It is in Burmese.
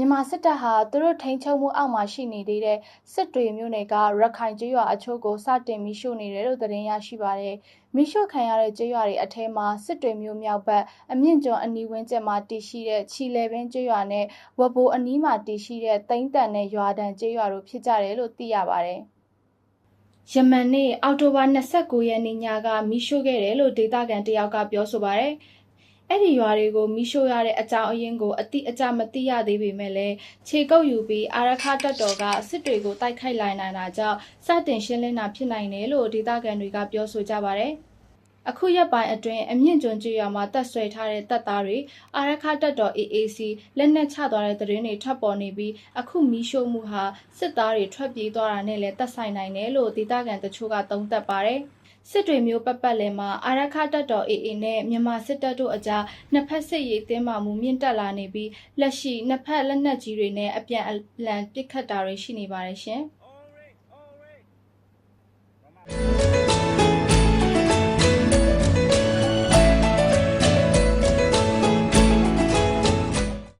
မြန်မာစစ်တပ်ဟာသူတို့ထိန်းချုပ်မှုအောက်မှာရှိနေသေးတဲ့စစ်တွေမျိုးနယ်ကရခိုင်ကျေးရွာအချို့ကိုစတင်မိရှို့နေတယ်လို့သတင်းရရှိပါတယ်။မိရှို့ခံရတဲ့ကျေးရွာတွေအထက်မှာစစ်တွေမျိုးမြောက်ဘက်အမြင့်ကျွန်းအနီးဝန်းကျင်မှာတည်ရှိတဲ့ချီလေပင်ကျေးရွာနဲ့ဝဘိုအနီးမှာတည်ရှိတဲ့တိမ့်တန်နဲ့ရွာတန်ကျေးရွာတို့ဖြစ်ကြတယ်လို့သိရပါတယ်။ယမန်နေ့အောက်တိုဘာ29ရက်နေ့ညကမိရှို့ခဲ့တယ်လို့ဒေသခံတယောက်ကပြောဆိုပါတယ်။ အဲ့ဒီရွာတွေကိုမိရှို့ရတဲ့အကြောင်းအရင်းကိုအတိအကျမသိရသေးပေမဲ့လည်းခြေကုပ်ယူပြီးအာရခတပ်တော်ကစစ်တွေကိုတိုက်ခိုက်လိုက်နိုင်တာကြောင့်စတင်ရှင်းလင်းတာဖြစ်နိုင်တယ်လို့ဒေသခံတွေကပြောဆိုကြပါတယ်။အခုရက်ပိုင်းအတွင်းအမြင့်ကျွန်းကျွော်မှာတက်ဆွဲထားတဲ့တပ်သားတွေအာရခတပ်တော် AAC လက်နက်ချသွားတဲ့သတင်းတွေထွက်ပေါ်နေပြီးအခုမီးရှို့မှုဟာစစ်သားတွေထွက်ပြေးသွားတာနဲ့လည်းသက်ဆိုင်နိုင်တယ်လို့ဒေသခံတချို့ကသုံးသပ်ပါတယ်။ စစ်တွေမျိုးပတ်ပတ်လည်မှာအာရခတပ်တော် AA နဲ့မြန်မာစစ်တပ်တို့အကြားနှစ်ဖက်စစ်ရေးတင်းမာမှုမြင့်တက်လာနေပြီးလက်ရှိနှစ်ဖက်လက်နက်ကြီးတွေနဲ့အပြန်အလှန်ပစ်ခတ်တာတွေရှိနေပါတယ်ရှင်။